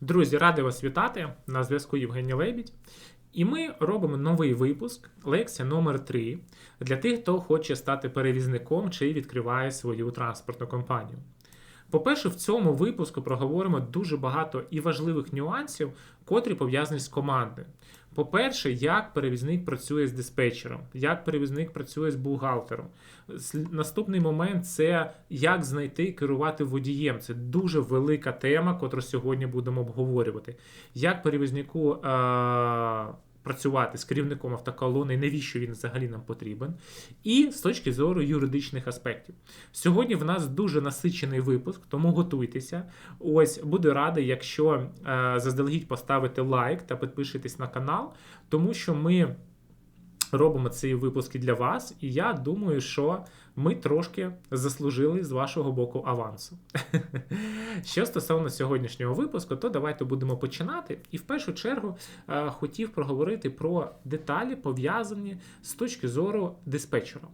Друзі, радий вас вітати. На зв'язку Євгеній Лебідь. І ми робимо новий випуск, лекція номер 3 для тих, хто хоче стати перевізником чи відкриває свою транспортну компанію. По-перше, в цьому випуску проговоримо дуже багато і важливих нюансів, котрі пов'язані з командою. По-перше, як перевізник працює з диспетчером, як перевізник працює з бухгалтером. Наступний момент це як знайти і керувати водієм. Це дуже велика тема, котру сьогодні будемо обговорювати. Як перевізнику е- працювати з керівником автоколони, навіщо він взагалі нам потрібен, і з точки зору юридичних аспектів. Сьогодні в нас дуже насичений випуск, тому готуйтеся. Ось буду радий, якщо е, заздалегідь поставите лайк та підпишетесь на канал, тому що ми робимо ці випуски для вас, і я думаю, що ми трошки заслужили з вашого боку авансу. Що стосовно сьогоднішнього випуску, то давайте будемо починати. І в першу чергу е, хотів проговорити про деталі, пов'язані з точки зору диспетчера.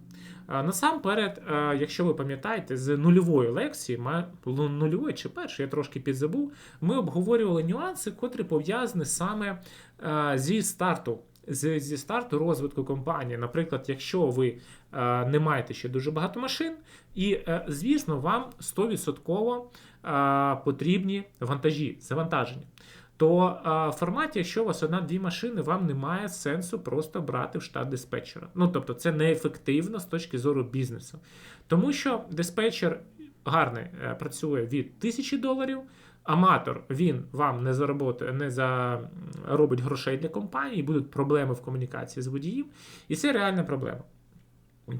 Е, Насамперед, е, якщо ви пам'ятаєте, з нульової лекції, ма- нульової чи першої, я трошки підзабув, ми обговорювали нюанси, котрі пов'язані саме е, зі старту. З- Зі старту розвитку компанії, наприклад, якщо ви е, не маєте ще дуже багато машин, і, е, звісно, вам 100% е, потрібні вантажі, завантаження. То е, в форматі, якщо у вас одна-дві машини, вам немає сенсу просто брати в штат диспетчера. Ну тобто, це неефективно з точки зору бізнесу. Тому що диспетчер гарний е, працює від 1000 доларів. Аматор він вам не зароботає, не заробить грошей для компанії, будуть проблеми в комунікації з водієм, і це реальна проблема.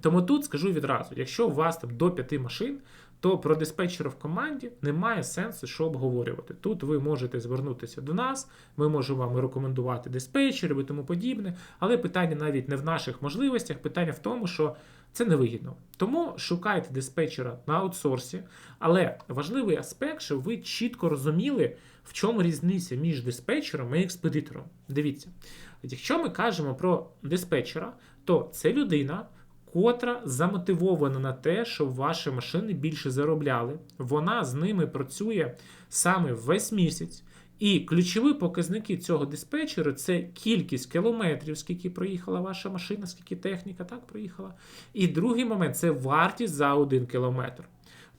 Тому тут скажу відразу: якщо у вас там до 5 машин, то про диспетчера в команді немає сенсу, що обговорювати. Тут ви можете звернутися до нас, ми можемо вам рекомендувати диспетчерів і тому подібне, але питання навіть не в наших можливостях, питання в тому, що це невигідно. Тому шукайте диспетчера на аутсорсі, але важливий аспект, щоб ви чітко розуміли, в чому різниця між диспетчером і експедитором. Дивіться, якщо ми кажемо про диспетчера, то це людина котра замотивована на те, щоб ваші машини більше заробляли. Вона з ними працює саме весь місяць. І ключові показники цього диспетчера це кількість кілометрів, скільки проїхала ваша машина, скільки техніка так проїхала. І другий момент це вартість за один кілометр.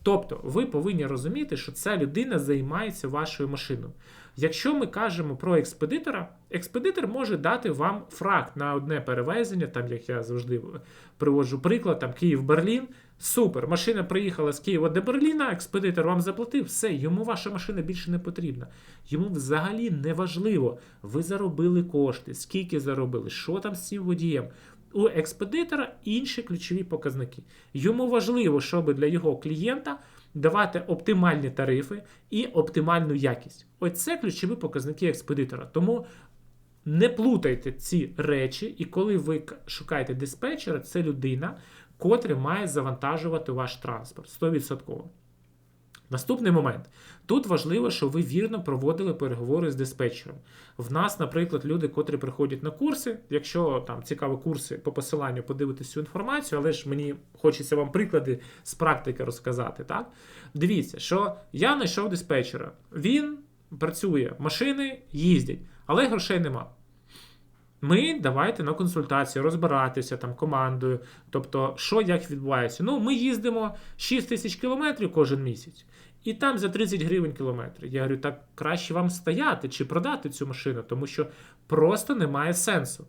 Тобто ви повинні розуміти, що ця людина займається вашою машиною. Якщо ми кажемо про експедитора, експедитор може дати вам фракт на одне перевезення, там як я завжди приводжу приклад, там Київ-Берлін. Супер, машина приїхала з Києва до Берліна, експедитор вам заплатив, все, йому ваша машина більше не потрібна. Йому взагалі не важливо, ви заробили кошти, скільки заробили, що там з цим водієм. У експедитора інші ключові показники. Йому важливо, щоб для його клієнта давати оптимальні тарифи і оптимальну якість. Оце ключові показники експедитора. Тому не плутайте ці речі, і коли ви шукаєте диспетчера, це людина, котра має завантажувати ваш транспорт 100%. Наступний момент. Тут важливо, щоб ви вірно проводили переговори з диспетчером. В нас, наприклад, люди, котрі приходять на курси, якщо там цікаві курси по посиланню, подивитись цю інформацію, але ж мені хочеться вам приклади з практики розказати. Так? Дивіться, що я знайшов диспетчера. Він працює, машини їздять, але грошей нема. Ми давайте на консультацію розбиратися там командою. Тобто, що як відбувається. Ну, ми їздимо 6 тисяч кілометрів кожен місяць, і там за 30 гривень кілометр. Я говорю, так краще вам стояти чи продати цю машину, тому що просто немає сенсу.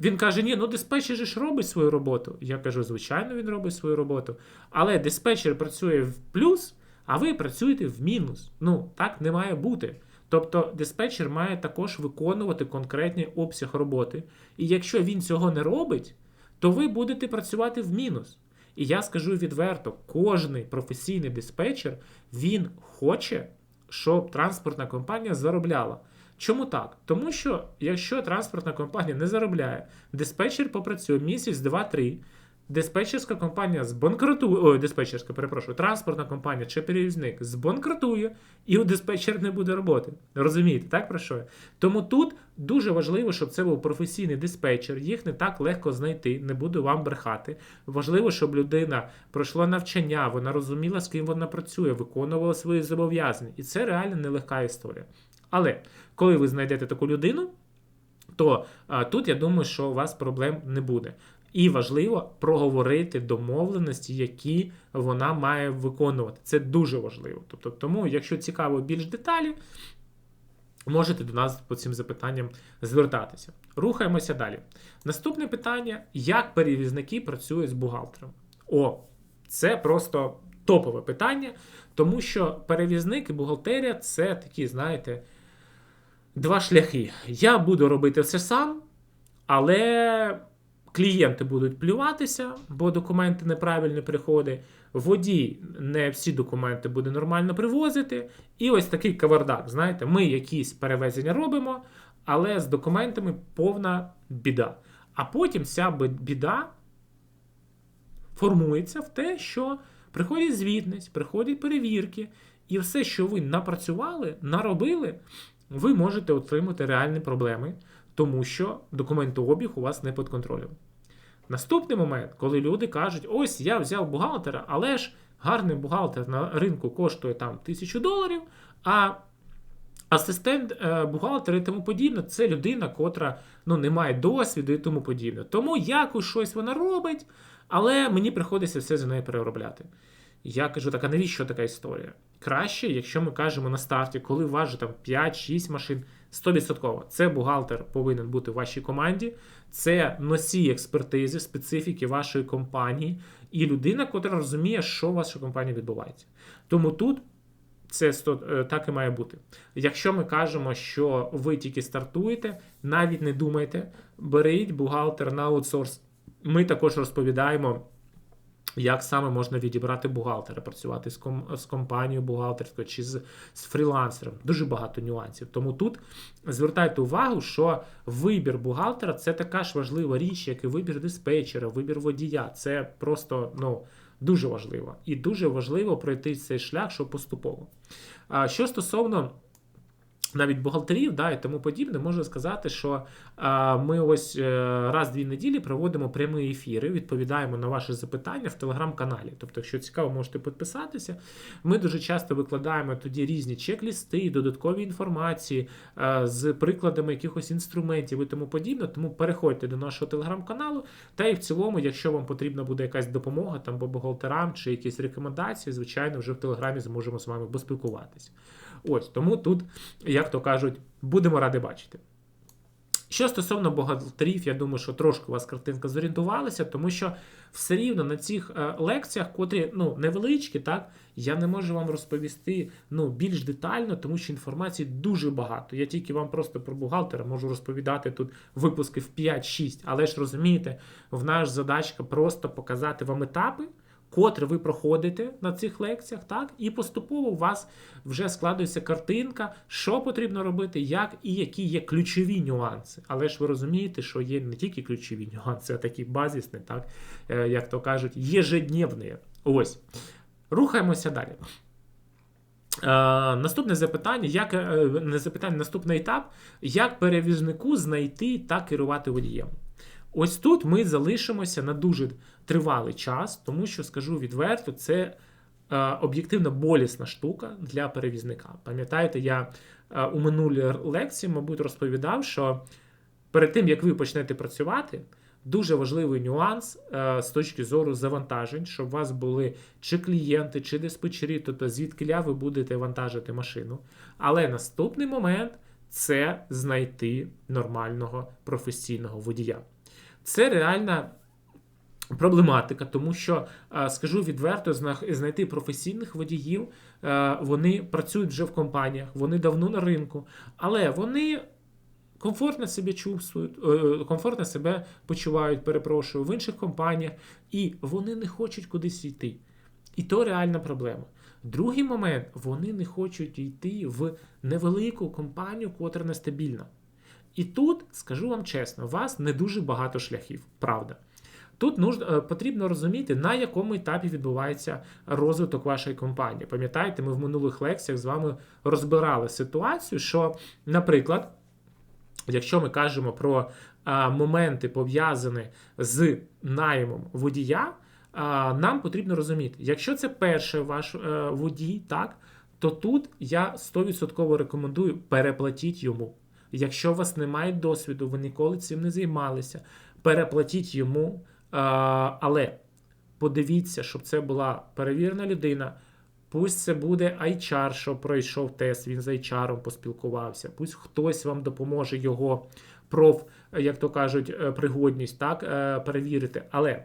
Він каже: ні, ну диспетчер ж робить свою роботу. Я кажу, звичайно, він робить свою роботу. Але диспетчер працює в плюс, а ви працюєте в мінус. Ну, так не має бути. Тобто диспетчер має також виконувати конкретний обсяг роботи. І якщо він цього не робить, то ви будете працювати в мінус. І я скажу відверто: кожний професійний диспетчер він хоче, щоб транспортна компанія заробляла. Чому так? Тому що якщо транспортна компанія не заробляє, диспетчер попрацює місяць, два-три, диспетчерська компанія збанкрутує, ой, диспетчерська, перепрошую, транспортна компанія чи перевізник збанкрутує, і у диспетчера не буде роботи. Розумієте, так про що? Тому тут дуже важливо, щоб це був професійний диспетчер. Їх не так легко знайти, не буду вам брехати. Важливо, щоб людина пройшла навчання, вона розуміла, з ким вона працює, виконувала свої зобов'язання. І це реально нелегка історія. Але коли ви знайдете таку людину, то а, тут я думаю, що у вас проблем не буде. І важливо проговорити домовленості, які вона має виконувати. Це дуже важливо. Тобто, тому, якщо цікаво більш деталі, можете до нас по цим запитанням звертатися. Рухаємося далі. Наступне питання: як перевізники працюють з бухгалтером? О, це просто топове питання, тому що перевізник і бухгалтерія це такі, знаєте, два шляхи. Я буду робити все сам, але клієнти будуть плюватися, бо документи неправильно приходять. Водій не всі документи буде нормально привозити. І ось такий кавардак. Знаєте, ми якісь перевезення робимо, але з документами повна біда. А потім ця біда формується в те, що приходить звітність, приходять перевірки, і все, що ви напрацювали, наробили, ви можете отримати реальні проблеми, тому що документообіг у вас не під контролем. Наступний момент, коли люди кажуть, ось я взяв бухгалтера, але ж гарний бухгалтер на ринку коштує там тисячу доларів, а асистент е, бухгалтера і тому подібне це людина, котра ну, не має досвіду і тому подібне. Тому якось щось вона робить, але мені приходиться все за нею переробляти. Я кажу, так, а навіщо така історія? Краще, якщо ми кажемо на старті, коли у же там 5-6 машин, 100%. Це бухгалтер повинен бути в вашій команді, це носій експертизи, специфіки вашої компанії, і людина, яка розуміє, що у вашій компанії відбувається. Тому тут це е, так і має бути. Якщо ми кажемо, що ви тільки стартуєте, навіть не думайте, беріть бухгалтер на аутсорс. Ми також розповідаємо. Як саме можна відібрати бухгалтера, працювати з ком з компанією бухгалтерською чи з, з фрілансером? Дуже багато нюансів. Тому тут звертайте увагу, що вибір бухгалтера це така ж важлива річ, як і вибір диспетчера, вибір водія. Це просто ну, дуже важливо. І дуже важливо пройти цей шлях, що поступово. А що стосовно навіть бухгалтерів да, і тому подібне, можу сказати, що а, ми ось е, раз-дві неділі проводимо прямі ефіри, відповідаємо на ваші запитання в телеграм-каналі. Тобто, якщо цікаво, можете підписатися. Ми дуже часто викладаємо тоді різні чек-лісти, додаткові інформації а, з прикладами якихось інструментів і тому подібне. Тому переходьте до нашого телеграм-каналу. Та і в цілому, якщо вам потрібна буде якась допомога там по бухгалтерам чи якісь рекомендації, звичайно, вже в телеграмі зможемо з вами поспілкуватися. Ось тому тут, як то кажуть, будемо раді бачити. Що стосовно бухгалтерів, я думаю, що трошки у вас картинка зорієнтувалася, тому що все рівно на цих е, лекціях, котрі ну, невеличкі, так, я не можу вам розповісти ну, більш детально, тому що інформації дуже багато. Я тільки вам просто про бухгалтера можу розповідати тут випуски в 5-6, але ж розумієте, в наш задачка просто показати вам етапи котре ви проходите на цих лекціях, так, і поступово у вас вже складується картинка, що потрібно робити, як і які є ключові нюанси. Але ж ви розумієте, що є не тільки ключові нюанси, а такі базисні, так, е, як то кажуть, єжедневні. Ось. Рухаємося далі. Е, наступне запитання, як е, не запитання, наступний етап, як перевізнику знайти та керувати водієм. Ось тут ми залишимося на дуже тривалий час, тому що, скажу відверто, це е, об'єктивно болісна штука для перевізника. Пам'ятаєте, я е, у минулій лекції, мабуть, розповідав, що перед тим, як ви почнете працювати, дуже важливий нюанс е, з точки зору завантажень, щоб у вас були чи клієнти, чи диспетчері, тобто звідки ви будете вантажити машину. Але наступний момент це знайти нормального професійного водія. Це реальна проблематика, тому що, е, скажу відверто, знайти професійних водіїв, е, вони працюють вже в компаніях, вони давно на ринку, але вони. Комфортно себе чувствують, е, комфортно себе почувають, перепрошую, в інших компаніях, і вони не хочуть кудись йти. І то реальна проблема. Другий момент, вони не хочуть йти в невелику компанію, котра нестабільна. І тут, скажу вам чесно, у вас не дуже багато шляхів, правда. Тут нужно, потрібно розуміти, на якому етапі відбувається розвиток вашої компанії. Пам'ятаєте, ми в минулих лекціях з вами розбирали ситуацію, що, наприклад, якщо ми кажемо про а, моменти пов'язані з наймом водія, а, нам потрібно розуміти, якщо це перший ваш а, е, водій, так, то тут я 100% рекомендую переплатіть йому. Якщо у вас немає досвіду, ви ніколи цим не займалися, переплатіть йому. Але подивіться, щоб це була перевірена людина. Пусть це буде HR, що пройшов тест, він з HR поспілкувався. Пусть хтось вам допоможе його проф, як то кажуть, е, пригодність так, е, перевірити. Але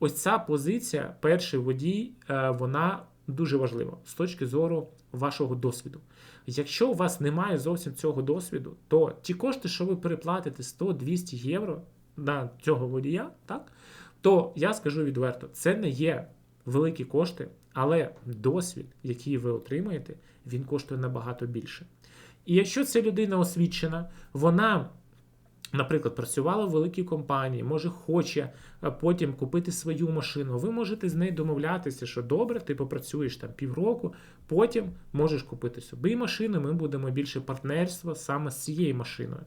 ось ця позиція, перший водій, е, вона дуже важлива з точки зору вашого досвіду. Якщо у вас немає зовсім цього досвіду, то ті кошти, що ви переплатите 100-200 євро на цього водія, так, то я скажу відверто, це не є великі кошти, але досвід, який ви отримаєте, він коштує набагато більше. І якщо ця людина освічена, вона Наприклад, працювала в великій компанії, може хоче потім купити свою машину. Ви можете з нею домовлятися, що добре, ти попрацюєш там півроку, потім можеш купити собі машину. Ми будемо більше партнерства саме з цією машиною.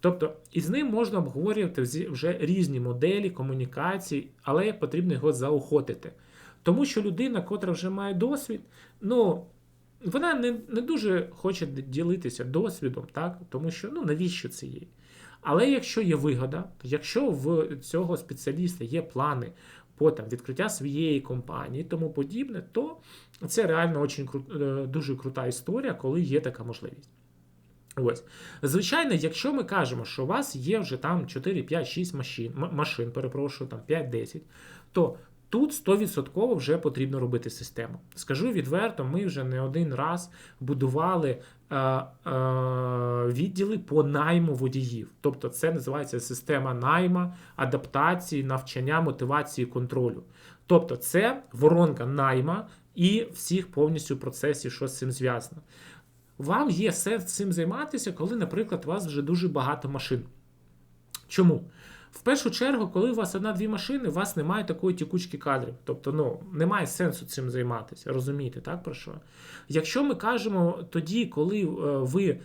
Тобто із ним можна обговорювати вже різні моделі комунікації, але потрібно його заохотити. Тому що людина, котра вже має досвід, ну. Вона не не дуже хоче ділитися досвідом, так? тому що ну навіщо це їй? Але якщо є вигода, якщо в цього спеціаліста є плани по там, відкриття своєї компанії і тому подібне, то це реально очень, е, дуже крута історія, коли є така можливість. Ось. Звичайно, якщо ми кажемо, що у вас є вже там 4, 5, 6 машин, машин перепрошую, там 5-10, то Тут 100% вже потрібно робити систему. Скажу відверто, ми вже не один раз будували відділи по найму водіїв. Тобто це називається система найма, адаптації, навчання, мотивації, контролю. Тобто це воронка найма і всіх повністю процесів, що з цим зв'язано. Вам є сенс цим займатися, коли, наприклад, у вас вже дуже багато машин. Чому? В першу чергу, коли у вас одна-дві машини, у вас немає такої тікучки кадрів. Тобто, ну, немає сенсу цим займатися. Розумієте, так про що? Якщо ми кажемо тоді, коли е, ви е,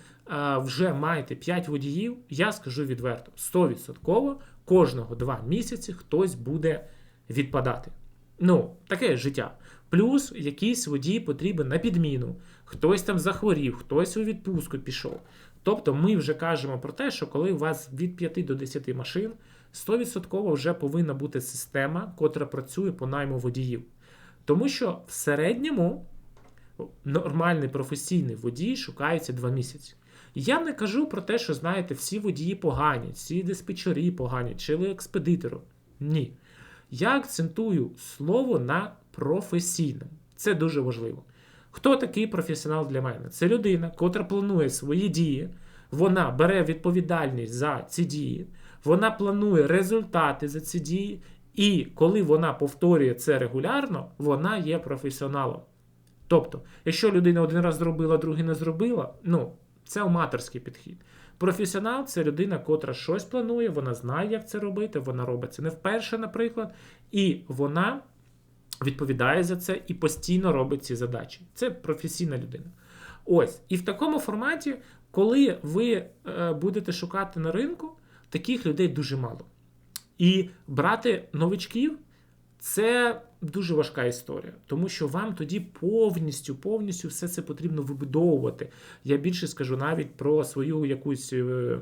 вже маєте 5 водіїв, я скажу відверто: 100% кожного 2 місяці хтось буде відпадати. Ну, таке життя. Плюс якийсь водій потрібен на підміну, хтось там захворів, хтось у відпустку пішов. Тобто ми вже кажемо про те, що коли у вас від 5 до 10 машин, 100% вже повинна бути система, котра працює по найму водіїв. Тому що в середньому нормальний професійний водій шукається 2 місяці. Я не кажу про те, що, знаєте, всі водії погані, всі диспетчері погані, чи ви експедитору. Ні. Я акцентую слово на професійному. Це дуже важливо. Хто такий професіонал для мене? Це людина, котра планує свої дії, вона бере відповідальність за ці дії, вона планує результати за ці дії, і коли вона повторює це регулярно, вона є професіоналом. Тобто, якщо людина один раз зробила, другий не зробила, ну, це аматорський підхід. Професіонал це людина, котра щось планує, вона знає, як це робити, вона робить це не вперше, наприклад, і вона відповідає за це і постійно робить ці задачі. Це професійна людина. Ось. І в такому форматі, коли ви е, будете шукати на ринку, таких людей дуже мало. І брати новичків це дуже важка історія, тому що вам тоді повністю повністю все це потрібно вибудовувати. Я більше скажу навіть про свою якусь е,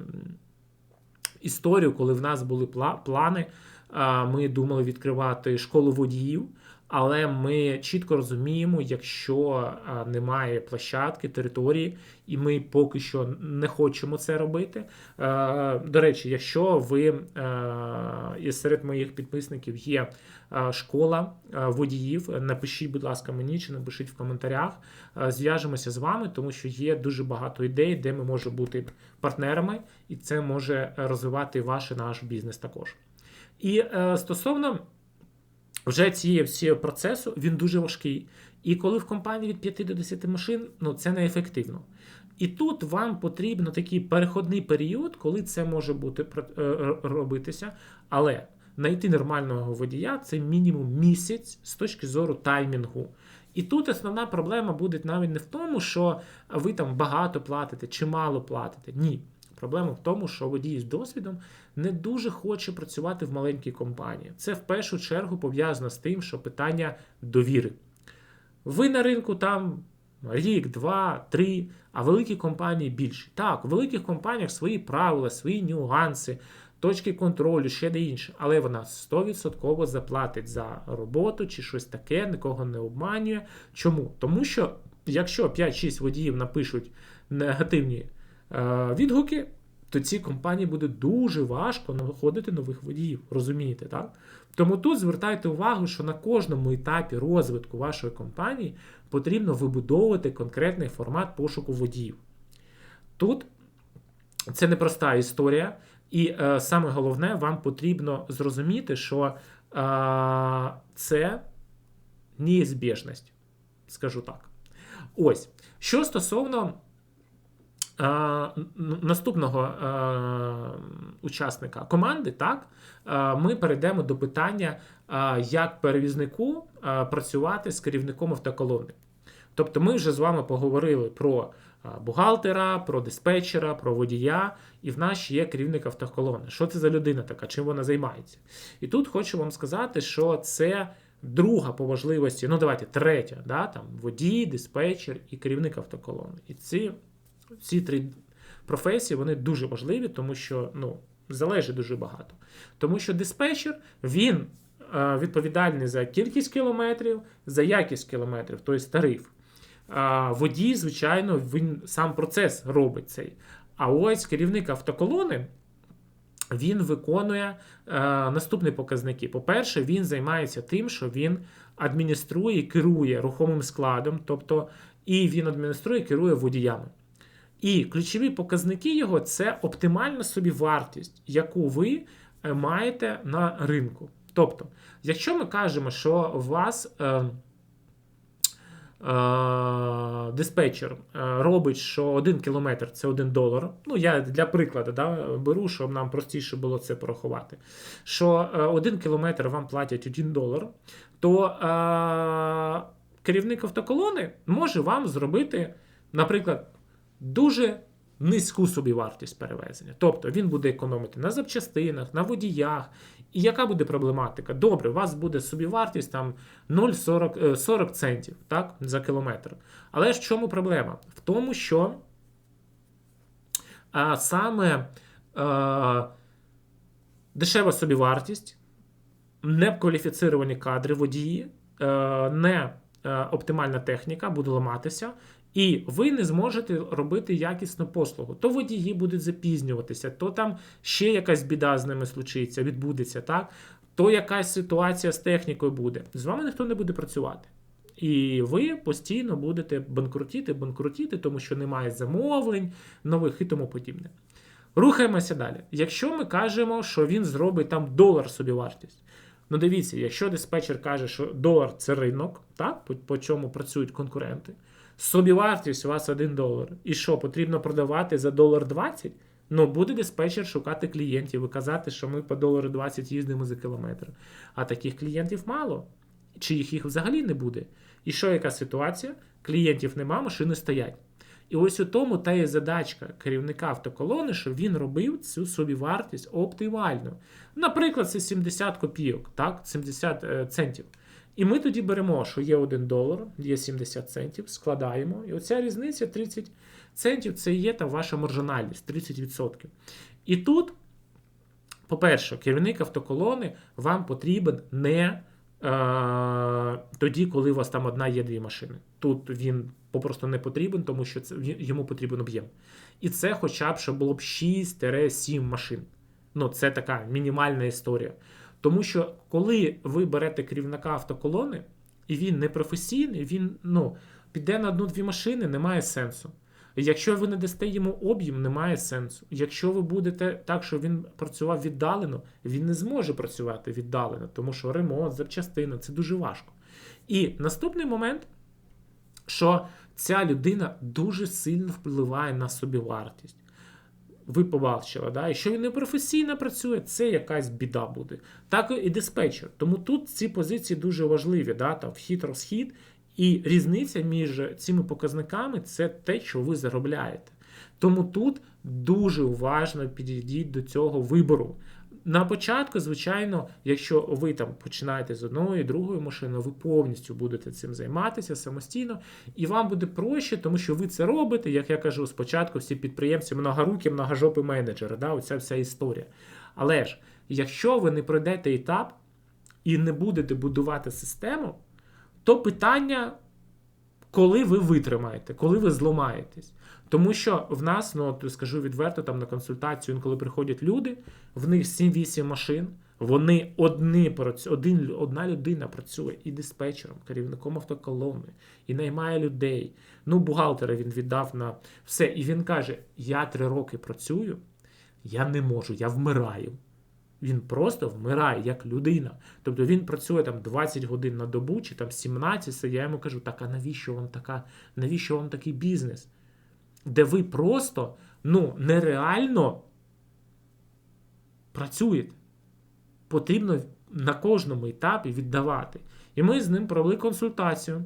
історію, коли в нас були плани. Ми думали відкривати школу водіїв. Але ми чітко розуміємо, якщо немає площадки, території, і ми поки що не хочемо це робити. До речі, якщо ви і серед моїх підписників є школа водіїв, напишіть, будь ласка, мені чи напишіть в коментарях. Зв'яжемося з вами, тому що є дуже багато ідей, де ми можемо бути партнерами, і це може розвивати ваш і наш бізнес також. І е, стосовно вже цієї всього процесу він дуже важкий. І коли в компанії від 5 до 10 машин, ну це неефективно. І тут вам потрібно такий переходний період, коли це може бути е, робитися. Але знайти нормального водія це мінімум місяць з точки зору таймінгу. І тут основна проблема буде навіть не в тому, що ви там багато платите чи мало платите. Ні. Проблема в тому, що водій з досвідом не дуже хоче працювати в маленькій компанії. Це в першу чергу пов'язано з тим, що питання довіри. Ви на ринку там рік, два, три, а великі компанії більше. Так, у великих компаніях свої правила, свої нюанси, точки контролю, ще де інше. Але вона 100% заплатить за роботу чи щось таке, нікого не обманює. Чому? Тому що якщо 5-6 водіїв напишуть негативні відгуки, то цій компанії буде дуже важко знаходити нових водіїв. Розумієте, так? Тому тут звертайте увагу, що на кожному етапі розвитку вашої компанії потрібно вибудовувати конкретний формат пошуку водіїв. Тут це непроста історія, і е, саме головне, вам потрібно зрозуміти, що е, це неізбіжність, скажу так. Ось, що стосовно наступного учасника команди, так, ми перейдемо до питання, як перевізнику працювати з керівником автоколони. Тобто ми вже з вами поговорили про бухгалтера, про диспетчера, про водія, і в нас є керівник автоколони. Що це за людина така, чим вона займається? І тут хочу вам сказати, що це друга по важливості, ну давайте третя, да, там водій, диспетчер і керівник автоколони. І ці ці три професії вони дуже важливі, тому що ну, залежить дуже багато. Тому що диспетчер він е, відповідальний за кількість кілометрів, за якість кілометрів, тобто тариф. Водій, звичайно, він сам процес робить цей. А ось керівник автоколони. Він виконує е, наступні показники. По-перше, він займається тим, що він адмініструє і керує рухомим складом, тобто і він адмініструє і керує водіями. І ключові показники його це оптимальна собі вартість, яку ви е, маєте на ринку. Тобто, якщо ми кажемо, що у вас е, е, диспетчер е, робить, що 1 кілометр це 1 долар. Ну, я для прикладу да, беру, щоб нам простіше було це порахувати. Що е, 1 кілометр вам платять 1 долар, то е, керівник автоколони може вам зробити, наприклад дуже низьку собівартість перевезення. Тобто він буде економити на запчастинах, на водіях. І яка буде проблематика? Добре, у вас буде собівартість там 0,40 40 е, центів так, за кілометр. Але ж в чому проблема? В тому, що а, саме а, дешева собівартість, некваліфіцировані кадри водії, а, е, не е, оптимальна техніка буде ламатися, і ви не зможете робити якісну послугу. То водії будуть запізнюватися, то там ще якась біда з ними случиться, відбудеться, так? то якась ситуація з технікою буде. З вами ніхто не буде працювати. І ви постійно будете банкрутіти, банкрутіти, тому що немає замовлень, нових і тому подібне. Рухаємося далі. Якщо ми кажемо, що він зробить там долар собі вартість. Ну, дивіться, якщо диспетчер каже, що долар це ринок, так, по, по чому працюють конкуренти. Собівартість у вас 1 долар. І що, потрібно продавати за долар 20? Ну, буде диспетчер шукати клієнтів і казати, що ми по долару 20 їздимо за кілометр. А таких клієнтів мало. Чи їх їх взагалі не буде? І що яка ситуація? Клієнтів нема, машини стоять. І ось у тому та є задачка керівника автоколони, щоб він робив цю собівартість оптимально. Наприклад, це 70 копійок, так, 70 е, центів. І ми тоді беремо, що є 1 долар, є 70 центів, складаємо. І оця різниця 30 центів це є та ваша маржинальність 30%. І тут, по-перше, керівник автоколони вам потрібен не е, тоді, коли у вас там одна є дві машини. Тут він попросту не потрібен, тому що це, йому потрібен об'єм. І це хоча б щоб було б 6-7 машин. Ну, це така мінімальна історія. Тому що коли ви берете керівника автоколони, і він не професійний, він ну, піде на одну-дві машини, немає сенсу. Якщо ви не дасте йому об'єм, немає сенсу. Якщо ви будете так, що він працював віддалено, він не зможе працювати віддалено, тому що ремонт, запчастина це дуже важко. І наступний момент, що ця людина дуже сильно впливає на собівартість ви побачили, да? якщо він не професійно працює, це якась біда буде. Так і диспетчер. Тому тут ці позиції дуже важливі, да? там вхід-розхід. І різниця між цими показниками це те, що ви заробляєте. Тому тут дуже уважно підійдіть до цього вибору. На початку, звичайно, якщо ви там починаєте з одної, другої машини, ви повністю будете цим займатися самостійно, і вам буде проще, тому що ви це робите, як я кажу, спочатку всі підприємці, многорукі, многожопі менеджери, да, оця вся історія. Але ж, якщо ви не пройдете етап і не будете будувати систему, то питання, коли ви витримаєте, коли ви зламаєтесь. Тому що в нас, ну скажу відверто, там на консультацію, інколи приходять люди, в них 7-8 машин, вони одні працю- один, одна людина працює і диспетчером, керівником автоколони, і наймає людей. Ну, бухгалтера він віддав на все. І він каже: Я три роки працюю, я не можу, я вмираю. Він просто вмирає як людина. Тобто він працює там 20 годин на добу чи там 17, я йому кажу, так а навіщо вам така, навіщо вам такий бізнес? Де ви просто ну, нереально працюєте. Потрібно на кожному етапі віддавати. І ми з ним провели консультацію.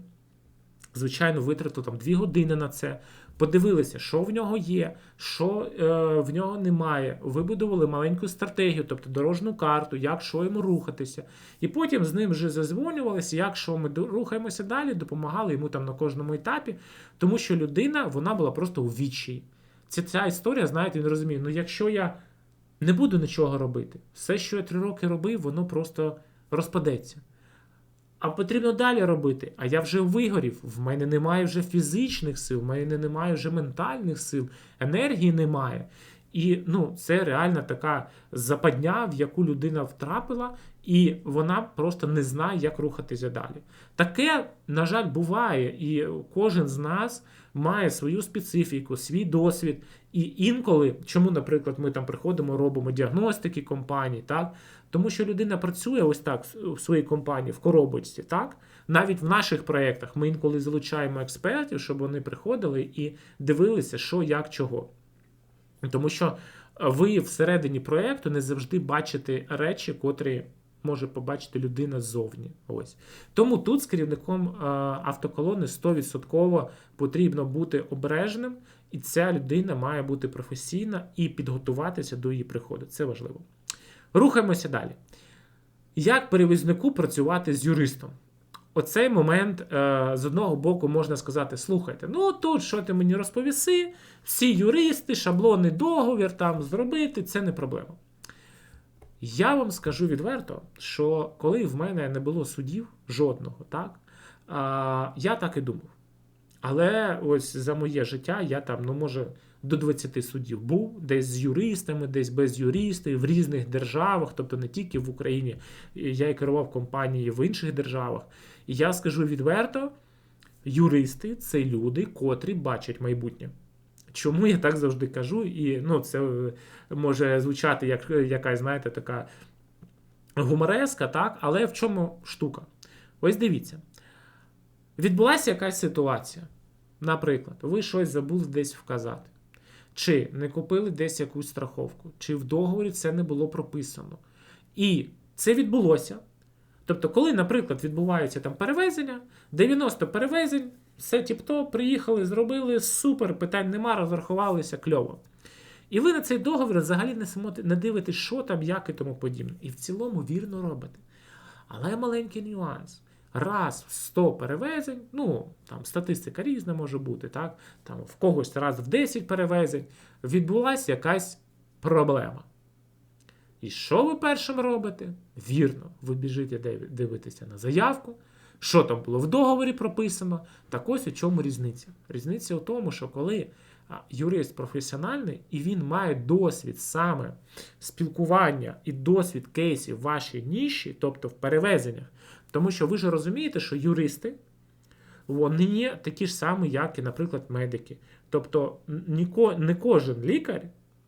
Звичайно, витратили там 2 години на це. Подивилися, що в нього є, що е, в нього немає. Вибудували маленьку стратегію, тобто дорожню карту, як що йому рухатися. І потім з ним вже зазвонювалися, як що ми рухаємося далі, допомагали йому там на кожному етапі, тому що людина вона була просто у відчаї. Це ця історія, знаєте, він розуміє, ну якщо я не буду нічого робити, все, що я три роки робив, воно просто розпадеться. А потрібно далі робити. А я вже вигорів. В мене немає вже фізичних сил, в мене немає вже ментальних сил, енергії немає. І ну, це реально така западня, в яку людина втрапила, і вона просто не знає, як рухатися далі. Таке, на жаль, буває, і кожен з нас має свою специфіку, свій досвід. І інколи, чому, наприклад, ми там приходимо, робимо діагностики компаній, так? Тому що людина працює ось так в своїй компанії, в коробочці, так? Навіть в наших проєктах ми інколи залучаємо експертів, щоб вони приходили і дивилися, що, як, чого. Тому що ви всередині проєкту не завжди бачите речі, котрі може побачити людина ззовні. Ось. Тому тут з керівником е, автоколони 100% потрібно бути обережним, і ця людина має бути професійна і підготуватися до її приходу. Це важливо. Рухаємося далі. Як перевізнику працювати з юристом? Оцей момент е, з одного боку можна сказати: слухайте, ну тут що ти мені розповіси, всі юристи, шаблонний договір там зробити, це не проблема. Я вам скажу відверто, що коли в мене не було судів жодного, так, я так і думав. Але ось за моє життя я там, ну може, до 20 судів був, десь з юристами, десь без юристів, в різних державах, тобто не тільки в Україні. Я і керував компанії в інших державах. І я скажу відверто: юристи це люди, котрі бачать майбутнє. Чому я так завжди кажу? І ну, це е, може звучати як якась, знаєте, така гумореска, так? Але в чому штука? Ось дивіться. Відбулася якась ситуація. Наприклад, ви щось забули десь вказати. Чи не купили десь якусь страховку, чи в договорі це не було прописано. І це відбулося. Тобто, коли, наприклад, відбувається там перевезення, 90 перевезень, все тіп-топ, приїхали, зробили, супер, питань нема, розрахувалися, кльово. І ви на цей договір взагалі не дивитесь, що там, як і тому подібне. І в цілому вірно робите. Але маленький нюанс. Раз в 100 перевезень, ну там статистика різна може бути, так? Там в когось раз в 10 перевезень відбулася якась проблема. І що ви першим робите? Вірно, ви біжите див- дивитися на заявку, що там було в договорі прописано. Так ось у чому різниця? Різниця у тому, що коли юрист професіональний і він має досвід саме спілкування і досвід кейсів вашій ніші, тобто в перевезеннях. Тому що ви ж розумієте, що юристи вони такі ж самі, як і, наприклад, медики. Тобто, не кожен лікар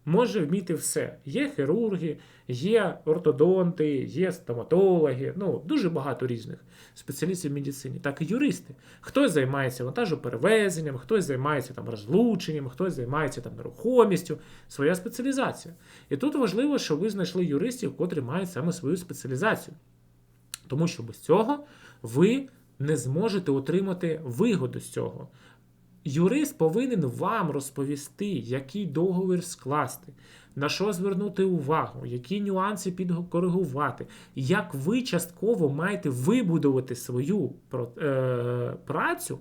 може вміти все. Є хірурги, є ортодонти, є стоматологи, ну дуже багато різних спеціалістів в медицині, так і юристи. Хтось займається вантажоперевезенням, хтось займається там розлученням, хтось займається там нерухомістю, своя спеціалізація. І тут важливо, щоб ви знайшли юристів, котрі мають саме свою спеціалізацію. Тому що без цього ви не зможете отримати вигоду з цього. Юрист повинен вам розповісти, який договір скласти, на що звернути увагу, які нюанси підкоригувати, як ви частково маєте вибудувати свою е, працю,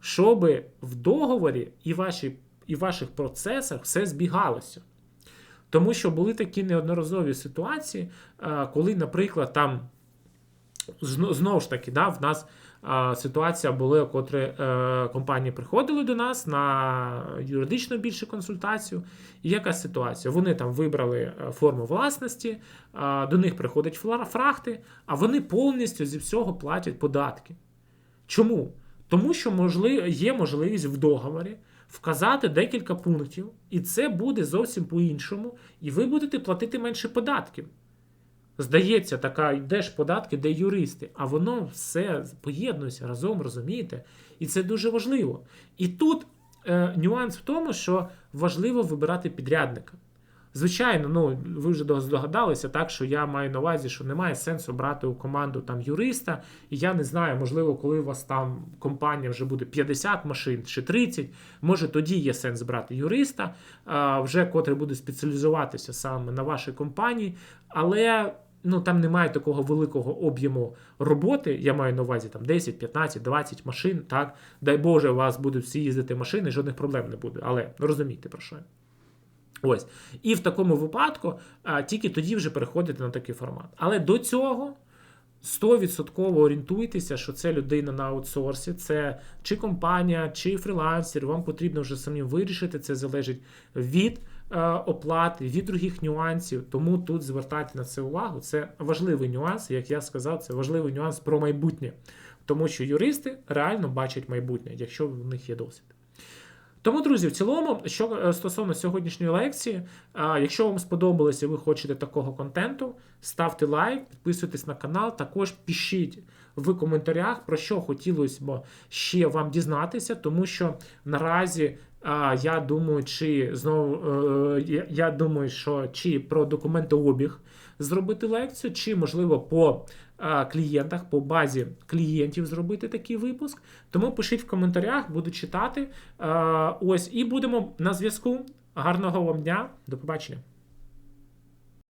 щоб в договорі і, ваші, і ваших процесах все збігалося. Тому що були такі неодноразові ситуації, е, коли, наприклад, там знову ж таки, да, в нас ситуація була, коли е, компанії приходили до нас на юридичну більше консультацію. І яка ситуація? Вони там вибрали е, форму власності, до них приходять фрахти, а вони повністю зі всього платять податки. Чому? Тому що можли, є можливість в договорі вказати декілька пунктів, і це буде зовсім по-іншому, і ви будете платити менше податків. Здається, така йдеш податки, де юристи, а воно все поєднується разом, розумієте? І це дуже важливо. І тут е, нюанс в тому, що важливо вибирати підрядника. Звичайно, ну ви вже здогадалися, так що я маю на увазі, що немає сенсу брати у команду там юриста. І я не знаю, можливо, коли у вас там компанія вже буде 50 машин чи 30, може тоді є сенс брати юриста, вже котрий буде спеціалізуватися саме на вашій компанії, але. Ну, там немає такого великого об'єму роботи. Я маю на увазі там 10, 15, 20 машин. Так, дай Боже, у вас будуть всі їздити машини, жодних проблем не буде. Але ну, розумієте про що. Ось. І в такому випадку а, тільки тоді вже переходите на такий формат. Але до цього 100% орієнтуйтеся, що це людина на аутсорсі, це чи компанія, чи фрілансер. Вам потрібно вже самим вирішити. Це залежить від е, оплати, від других нюансів. Тому тут звертайте на це увагу. Це важливий нюанс, як я сказав, це важливий нюанс про майбутнє. Тому що юристи реально бачать майбутнє, якщо в них є досвід. Тому, друзі, в цілому, що е, стосовно сьогоднішньої лекції, якщо вам сподобалося і ви хочете такого контенту, ставте лайк, підписуйтесь на канал, також пишіть в коментарях, про що хотілося б ще вам дізнатися, тому що наразі. Я думаю, чи знову е, я- думаю, що чи про документообіг зробити лекцію, чи можливо по клієнтах, по базі клієнтів зробити такий випуск. Тому пишіть в коментарях, буду читати. Ось і будемо на зв'язку. Гарного вам дня, до побачення.